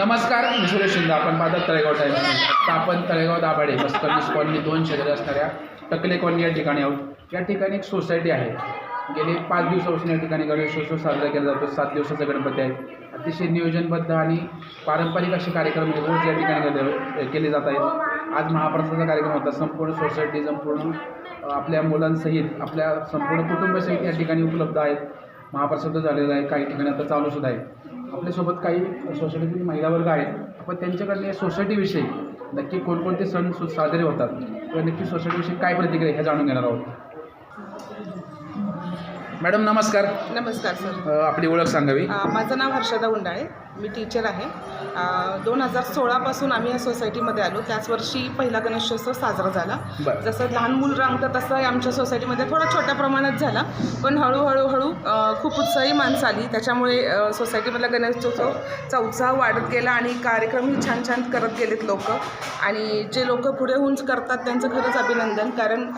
नमस्कार मी सुरेश शिंदे. आपण पाहतात तळेगाव टाईम आता आपण तळेगाव दाभाडे मस्करनीस कॉलनी दोन शेजारी असणाऱ्या टकले कॉलनी या ठिकाणी आहोत. या ठिकाणी एक सोसायटी आहे. गेले पाच दिवसापासून या ठिकाणी गणेशोत्सव साजरा केला जातो. सात दिवसाचा गणपती आहे. अतिशय नियोजनबद्ध आणि पारंपरिक असे कार्यक्रम रोज या ठिकाणी केले जात आहेत. आज महाप्रसादाचा कार्यक्रम होता. संपूर्ण सोसायटी संपूर्ण आपल्या मुलांसहित आपल्या संपूर्ण कुटुंबासहित या ठिकाणी उपलब्ध आहेत. महाप्रसाद झालेला आहे. काही ठिकाणी आता चालूसुद्धा आहे. आपल्यासोबत काही सोसायटीतील महिला वर्ग आहेत आपण त्यांच्याकडले या सोसायटीविषयी नक्की कोणकोणते सण सु साजरे होतात? किंवा नक्की सोसायटीविषयी काय प्रतिक्रिया ह्या जाणून घेणार आहोत. मॅडम नमस्कार. नमस्कार सर. आपली ओळख सांगावी. माझं नाव हर्षदा उंडाळे मी टीचर आहे. दोन हजार सोळापासून आम्ही या सोसायटीमध्ये आलो. त्याच वर्षी पहिला गणेशोत्सव साजरा झाला. जसं लहान मूल रंगतं तसं आमच्या सोसायटीमध्ये थोडा छोट्या प्रमाणात झाला. पण हळूहळू हळू खूप उत्साही माणसं आली. त्याच्यामुळे सोसायटीमधला गणेशोत्सवचा उत्साह वाढत गेला आणि कार्यक्रमही छान छान करत गेलेत लोक. आणि जे लोक पुढे होऊन करतात त्यांचं खरंच अभिनंदन. कारण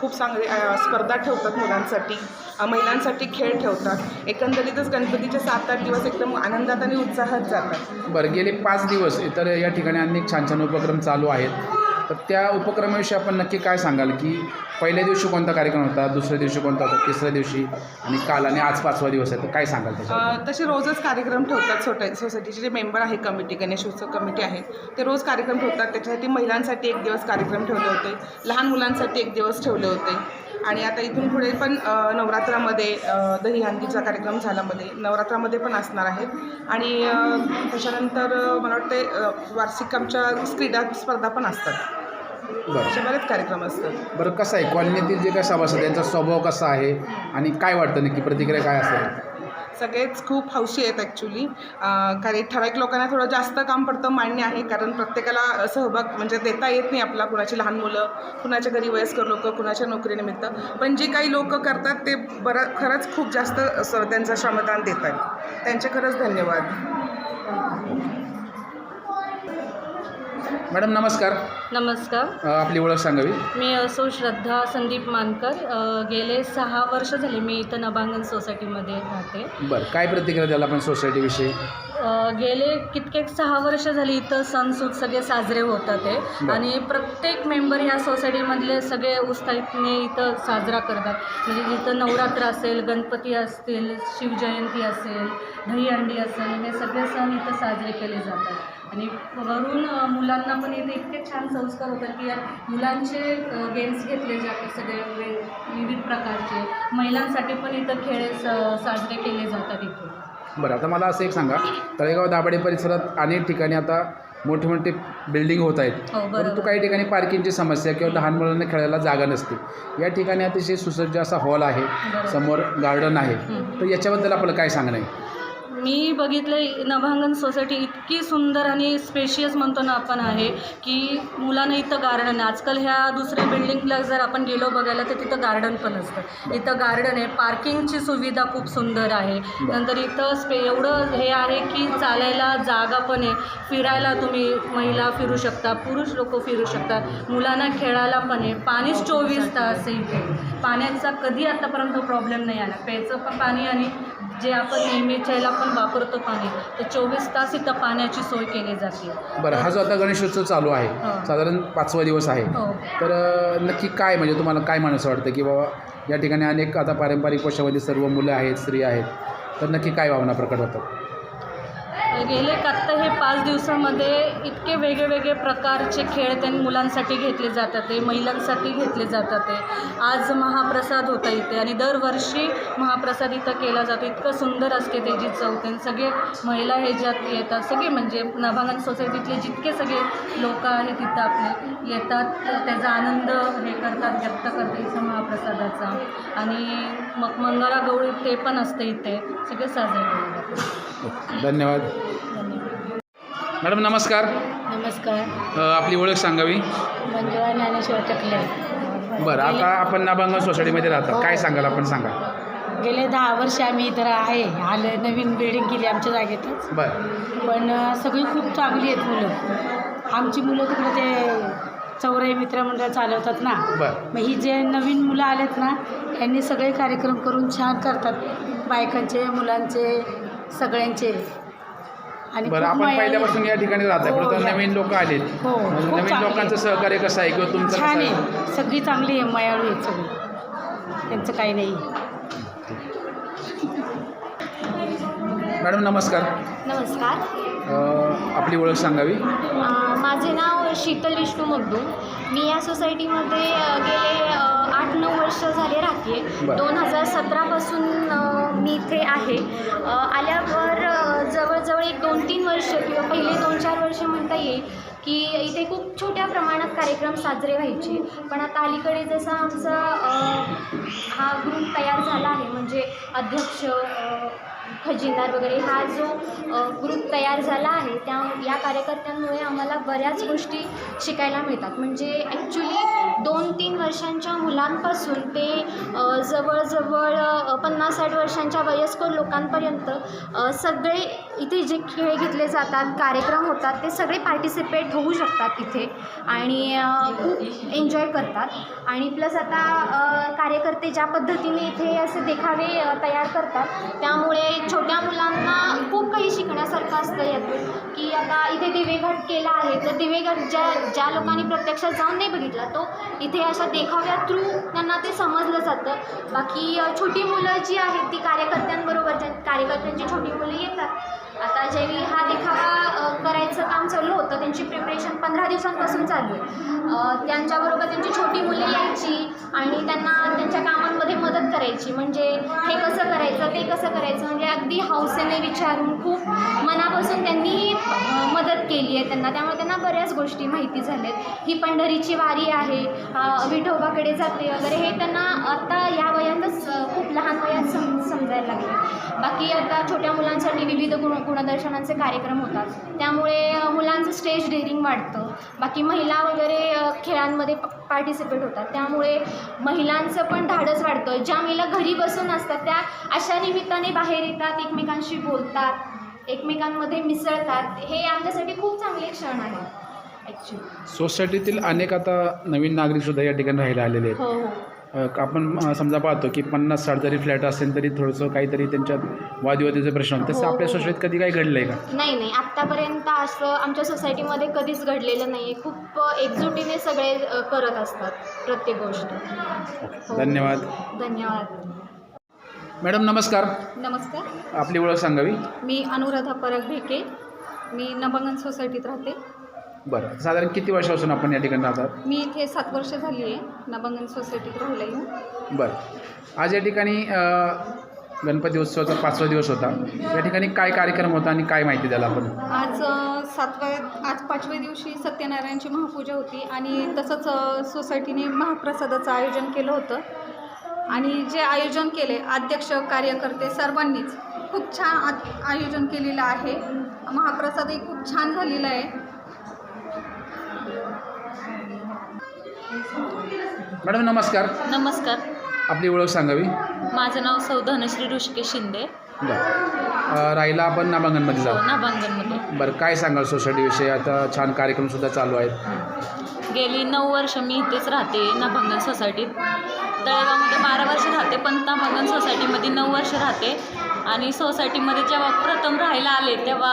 खूप चांगले स्पर्धा ठेवतात मुलांसाठी. महिलांसाठी खेळ ठेवतात. एकंदरीतच गणपतीचे सात आठ दिवस एकदम आनंदात आणि उत्साहात जातात. बरं गेले पाच दिवस इतर या ठिकाणी अनेक छान छान उपक्रम चालू आहेत. तर त्या उपक्रमाविषयी आपण नक्की काय सांगाल की पहिल्या दिवशी कोणता कार्यक्रम होता दुसऱ्या दिवशी कोणता होता तिसऱ्या दिवशी आणि काल आणि आज पाचवा दिवस आहे तर काय सांगाल त्याच्यावर तसे रोजच कार्यक्रम ठेवतात सोटा सोसायटीचे जे मेंबर आहे कमिटी गणेश उत्सव कमिटी आहे ते रोज कार्यक्रम ठेवतात. त्याच्यासाठी महिलांसाठी एक दिवस कार्यक्रम ठेवले होते लहान मुलांसाठी एक दिवस ठेवले होते. आणि आता इथून पुढे पण नवरात्रामध्ये अ, दहीहंडीचा कार्यक्रम झाला मध्ये. नवरात्रामध्ये पण असणार आहेत आणि त्याच्यानंतर मला वाटते वार्षिक आमच्या क्रीडा स्पर्धा पण असतात. बरं. असे बरेच कार्यक्रम असतात. बरं कसं आहे? कॉलनीतील जे काय सभासद त्यांचा स्वभाव कसा आहे? आणि काय वाटतं? नक्की प्रतिक्रिया काय असेल? सगळेच खूप हौशी आहेत ॲक्च्युली कारण ठराविक लोकांना थोडं जास्त काम पडतं मान्य आहे. कारण प्रत्येकाला सहभाग म्हणजे देता येत नाही आपला कुणाची लहान मुलं कुणाच्या घरी वयस्कर लोक कुणाच्या नोकरीनिमित्त. पण जे काही लोक करतात ते बरं खरंच खूप जास्त असं त्यांचं श्रमदान देत आहेत. त्यांचे खरंच धन्यवाद. मॅडम नमस्कार. नमस्कार. अ, आपली ओळख सांगावी. मी असो श्रद्धा संदीप मानकर. अ, गेले सहा वर्ष झाले मी इथं नभांगण सोसायटीमध्ये राहते. बरं काय प्रतिक्रिया द्याल आपण सोसायटीविषयी? अ, गेले कित्येक सहा वर्ष झाली इथं सण सूद सगळे साजरे होतात बरं. आहे आणि प्रत्येक मेंबर ह्या सोसायटीमधले सगळे उत्साहीने इथं साजरा करतात. म्हणजे जिथं नवरात्र असेल गणपती असतील शिवजयंती असेल दहीहंडी असेल हे सगळे सण इथं साजरे केले जातात. आणि वरून मुलांना पण इथे इतके छान संस्कार होतात की या मुलांचे गेम्स घेतले जातात सगळे वे- विविध प्रकारचे. महिलांसाठी पण इथं खेळ स- साजरे केले जातात इथे. बरं आता मला असं एक सांगा. तळेगाव दाभाडे परिसरात अनेक ठिकाणी आता मोठे मोठे बिल्डिंग होत आहेत. हो परंतु काही ठिकाणी पार्किंगची समस्या किंवा लहान मुलांना खेळायला जागा नसते. या ठिकाणी अतिशय सुसज्ज असा हॉल आहे. समोर गार्डन आहे. तर याच्याबद्दल आपलं काय सांगणं आहे? मी बघितलं नभांगण सोसायटी इतकी सुंदर आणि स्पेशियस म्हणतो ना आपण आहे की मुलांना इथं गार्डन आहे. आजकाल ह्या दुसऱ्या बिल्डिंगला जर आपण गेलो बघायला तर तिथं गार्डन पण असतं. इथं गार्डन आहे पार्किंगची सुविधा खूप सुंदर आहे. नंतर इथं स्पे एवढं हे आहे की चालायला जागा पण आहे. फिरायला तुम्ही महिला फिरू शकता पुरुष लोक फिरू शकतात मुलांना खेळायला पण आहे. पाणीच चोवीस तास आहे इथे. पाण्याचा कधी आत्तापर्यंत प्रॉब्लेम नाही आला. प्यायचं पण पाणी आणि जे आपण नेहमीच्याला पण वापरतो पाणी तर चोवीस तास इथं पाण्याची सोय केली जाते. बरं हा जो आता गणेशोत्सव चालू आहे हो. साधारण पाचवा दिवस आहे. हो. तर नक्की काय म्हणजे तुम्हाला काय म्हणायचं वाटतं की बाबा या ठिकाणी अनेक आता पारंपरिक पोशामध्ये सर्व मुलं आहेत स्त्री आहेत तर नक्की काय भावना प्रकट होतात? गेले आत्ता हे पाच दिवसामध्ये इतके वेगळे वेगळे प्रकारचे खेळ त्यांनी मुलांसाठी घेतले जातात ते महिलांसाठी घेतले जातात ते आज महाप्रसाद होता इथे आणि दरवर्षी महाप्रसाद इथं केला जातो. इतकं सुंदर असते त्याची चौथी सगळे महिला हे ज्यात येतात सगळे म्हणजे नभांगण सोसायटीतले जितके सगळे लोक आहेत तिथं आपले येतात त्याचा आनंद हे करतात व्यक्त करतात इथं महाप्रसादाचा. आणि मग मंगळागौरी ते पण असते इथे. सगळे साजरे केले जातात. धन्यवाद. मॅडम नमस्कार. नमस्कार. अं, आपली ओळख सांगावी? मंजुळा ज्ञानेश्वर टकले बरं आता आपण नाभांगण सोसायटीमध्ये राहतात काय सांगाल? आपण सांगा. गेले दहा वर्ष आम्ही इथं आहे. आलं नवीन बिल्डिंग केली आमच्या जागेतच. बरं. पण अं, सगळी खूप चांगली आहेत मुलं. आमची मुलं तिकडे ते चौराई मित्रमंडळ चालवतात ना. बरं. मग ही जे नवीन मुलं आलेत ना यांनी सगळे कार्यक्रम करून छान करतात. बायकांचे मुलांचे सगळ्यांचे. आणि बरं खूप आपण पहिल्यापासून या ठिकाणी राहताय हो, परंतु या- नवीन लोक आलेत. हो, खूप नवीन चांगले. लोकांचं सहकार्य कसं आहे किंवा तुमचं छान आहे? आहे. सगळी चांगली आहे मायाळू आहेत सगळी. त्यांचं काही नाही. मॅडम नमस्कार. नमस्कार. अ, आपली ओळख सांगावी. अ, माझे नाव शीतल विष्णू मगदूम मी या सोसायटीमध्ये अ, गेले अ, आठ नऊ राहते बरं. दोन हजार सतरापासून मी इथे आहे. आल्यावर जवळजवळ एक दोन तीन वर्ष किंवा पहिले दोन चार वर्ष म्हणता येईल की इथे खूप छोट्या प्रमाणात कार्यक्रम साजरे व्हायचे. पण आता अलीकडे जसा आमचा हा ग्रुप तयार झाला आहे म्हणजे अध्यक्ष खजिनदार वगैरे हा जो ग्रुप तयार झाला आहे त्या या कार्यकर्त्यांमुळे आम्हाला बऱ्याच गोष्टी शिकायला मिळतात. म्हणजे ॲक्च्युली दोन तीन वर्षांच्या मुलांपासून ते जवळजवळ पन्नास साठ वर्षांच्या वयस्कर लोकांपर्यंत सगळे इथे जे खेळ घेतले जातात कार्यक्रम होतात ते सगळे पार्टिसिपेट होऊ शकतात इथे आणि खूप एन्जॉय करतात. आणि प्लस आता कार्यकर्ते ज्या पद्धतीने इथे असे देखावे तयार करतात त्यामुळे छोट्या मुलांना खूप काही शिकण्यासारखं असतं यातून. की आता इथे दिवेघाट केला आहे तर दिवेघाट ज्या ज्या लोकांनी प्रत्यक्षात जाऊन नाही बघितला तो इथे अशा देखाव्या थ्रू त्यांना ते समजलं जातं. बाकी छोटी मुलं जी आहेत ती कार्यकर्त्यांबरोबर ज्या कार्यकर्त्यांची छोटी मुलं येतात आता ज्यावेळी हा देखावा करायचं काम चालू होतं त्यांची प्रिपरेशन पंधरा दिवसांपासून चालू आहे. त्यांच्याबरोबर त्यांची छोटी मुले यायची आणि त्यांना त्यांच्या कामांमध्ये मदत करायची. म्हणजे हे कसं करायचं ते कसं करायचं म्हणजे अगदी हौसेने विचारून खूप मनापासून त्यांनी मदत केली आहे त्यांना. त्यामुळे त्यांना बऱ्याच गोष्टी माहिती झाल्यात. ही पंढरीची वारी आहे विठोबाकडे जाते वगैरे. हे त्यांना आता या वयातच खूप लहान बाकी आता छोट्या मुलांसाठी विविध गुण गुणदर्शनांचे कार्यक्रम होतात. त्यामुळे मुलांचं स्टेज डेअरिंग वाढतं. बाकी महिला वगैरे खेळांमध्ये पार्टिसिपेट होतात. त्यामुळे महिलांचं पण धाडस वाढतं. ज्या महिला घरी बसून असतात त्या अशा निमित्ताने बाहेर येतात एकमेकांशी बोलतात एकमेकांमध्ये मिसळतात. हे आमच्यासाठी खूप चांगले क्षण आहे ॲक्च्युली सोसायटीतील अनेक आता नवीन नागरिक सुद्धा या ठिकाणी राहायला आलेले आहेत. हो हो. आपण समजा पाहतो की पन्नास साठ जरी फ्लॅट असेल तरी थोडंसं काहीतरी त्यांच्यात वादविवादाचे प्रश्न तसं हो, आपल्या. सोसायटीत कधी काही घडलं आहे का? नाही नाही. आत्तापर्यंत असं आमच्या सोसायटीमध्ये कधीच घडलेलं नाही आहे खूप एकजुटीने सगळे करत असतात प्रत्येक गोष्ट. हो. धन्यवाद. धन्यवाद. मॅडम नमस्कार. नमस्कार. आपली ओळख सांगावी? मी अनुराधा परब भेके मी नभंगन सोसायटीत राहते. बरं. साधारण किती वर्षापासून आपण या ठिकाणी राहतात मी इथे सात वर्ष झाली आहे. नभंगन सोसायटीत राहिला येऊन बरं. आज या ठिकाणी अ, गणपती उत्सवाचा पाचवा दिवस होता. या ठिकाणी काय कार्यक्रम होता आणि काय माहिती द्याल आपण? आज अ, सातव्या आज पाचव्या दिवशी सत्यनारायणची महापूजा होती आणि तसंच अ, सोसायटीने महाप्रसादाचं आयोजन केलं होतं. आणि जे आयोजन केले अध्यक्ष कार्यकर्ते सर्वांनीच खूप छान आ आयोजन केलेलं आहे. महाप्रसादही खूप छान झालेला आहे. मॅडम नमस्कार. नमस्कार. आपली ओळख सांगावी? माझं नाव सौ धनश्री ऋषिकेश शिंदे. बरं. राहिला आपण नामांगणमध्ये जाऊ. नाभांगणमध्ये बरं काय सांगाल सोसायटीविषयी आता छान कार्यक्रमसुद्धा चालू आहेत. गेली नऊ वर्ष मी इथेच राहते नाभांगण सोसायटीत. तळेगावमध्ये बारा वर्ष राहते पण नाभांगण सोसायटीमध्ये नऊ वर्ष राहते. आणि सोसायटीमध्ये जेव्हा प्रथम राहायला आले तेव्हा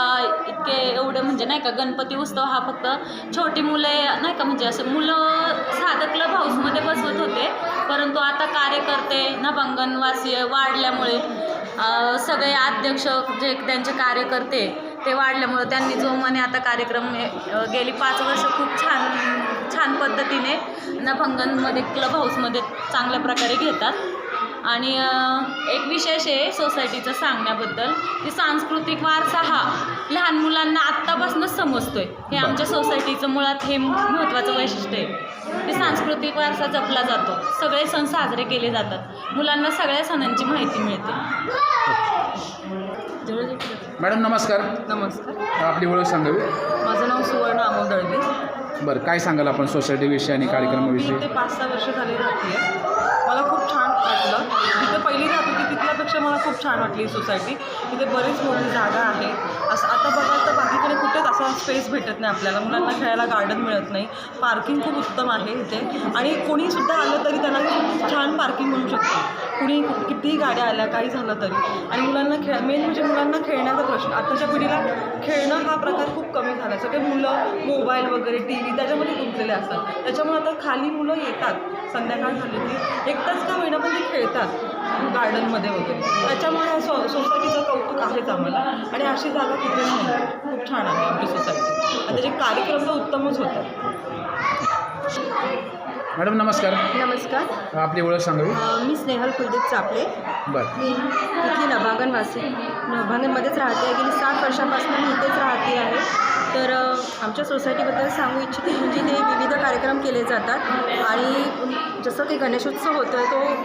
इतके एवढे म्हणजे नाही का गणपती उत्सव हा फक्त छोटी मुले नाही का म्हणजे असं मुलं साधं क्लब हाऊसमध्ये बसवत होते. परंतु आता कार्यकर्ते नाभांगणवासी वाढल्यामुळे सगळे अध्यक्ष जे त्यांचे कार्यकर्ते ते वाढल्यामुळं त्यांनी जो मने आता कार्यक्रम गेली पाच वर्ष खूप छान छान पद्धतीने नभंगनमध्ये क्लब हाऊसमध्ये चांगल्या प्रकारे घेतात. आणि एक विशेष आहे सोसायटीचं सांगण्याबद्दल की सांस्कृतिक वारसा हा लहान मुलांना आत्तापासूनच समजतोय. हे आमच्या सोसायटीचं मुळात हे महत्त्वाचं वैशिष्ट्य आहे. की सांस्कृतिक वारसा जपला जातो. सगळे सण साजरे केले जातात. मुलांना सगळ्या सणांची माहिती मिळते. मॅडम नमस्कार. नमस्कार. आपली ओळख सांगावी. माझं नाव सुवर्ण अमोल दळवे. बरं काय सांगाल आपण सोसायटीविषयी आणि मी कार्यक्रमाविषयी इथे पाच सहा वर्ष झाले राहते. मला खूप छान वाटलं. तिथे पहिली राहत होती तिथल्यापेक्षा मला खूप छान वाटली ही सोसायटी तिथे बरीच मोठी जागा आहे. असं आता बघाल तर बाकीकडे कुठेच असं स्पेस भेटत नाही आपल्याला. मुलांना खेळायला गार्डन मिळत नाही. पार्किंग खूप उत्तम आहे इथे. आणि कोणीसुद्धा आलं तरी त्यांना खूप छान पार्किंग मिळू शकते. कुणी कितीही गाड्या आल्या काही झालं तरी. आणि मुलांना खेळ मेन म्हणजे मुलांना खेळण्याचा प्रश्न. आत्ताच्या पिढीला खेळणं हा प्रकार खूप कमी झाला. सगळे मुलं मोबाईल वगैरे टी व्ही त्याच्यामध्ये गुंतलेले असतात. त्याच्यामुळे आता खाली मुलं येतात. संध्याकाळ झाली की एक तास का होईना पण ते खेळतात गार्डनमध्ये वगैरे. त्याच्यामुळे ह्या सो सोसायटीचं कौतुक आहेच आम्हाला. आणि अशी जागा कुठेच नाही. खूप छान आहे आमची सोसायटी आणि त्याचे कार्यक्रम तर उत्तमच होतात. मॅडम नमस्कार. नमस्कार. आपली ओळख सांगावी? अ, मी स्नेहल कुलदीप चापले. बरं. मी इथली नभांगणवासी नभांगणमध्येच राहते. गेली सात वर्षापासून मी इथेच राहते आहे. तर अ, आमच्या सोसायटीबद्दल सांगू इच्छिते म्हणजे ते विविध कार्यक्रम केले जातात. आणि जसं की गणेशोत्सव होतो आहे तो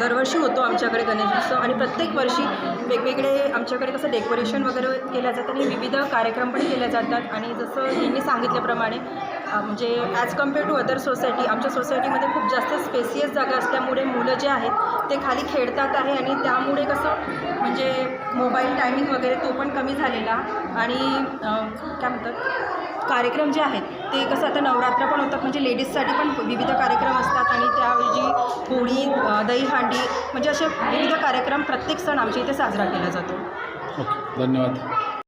दरवर्षी होतो आमच्याकडे गणेशोत्सव. आणि प्रत्येक वर्षी वेगवेगळे आमच्याकडे कसं डेकोरेशन वगैरे केलं जातं आणि विविध कार्यक्रम पण केले जातात. आणि जसं यांनी सांगितल्याप्रमाणे म्हणजे as compare to other society आमच्या सोसायटीमध्ये खूप जास्त स्पेसियस जागा असल्यामुळे मुलं जे आहेत ते खाली खेळतात आहे. आणि त्यामुळे कसं म्हणजे मोबाईल टायमिंग वगैरे तो पण कमी झालेला. आणि काय म्हणतात? कार्यक्रम जे आहेत ते कसं आता नवरात्र पण होतात म्हणजे लेडीजसाठी पण विविध कार्यक्रम असतात आणि त्याऐवजी होळी दहीहांडी म्हणजे असे विविध कार्यक्रम प्रत्येक सण आमच्या इथे साजरा केला जातो. ओके धन्यवाद.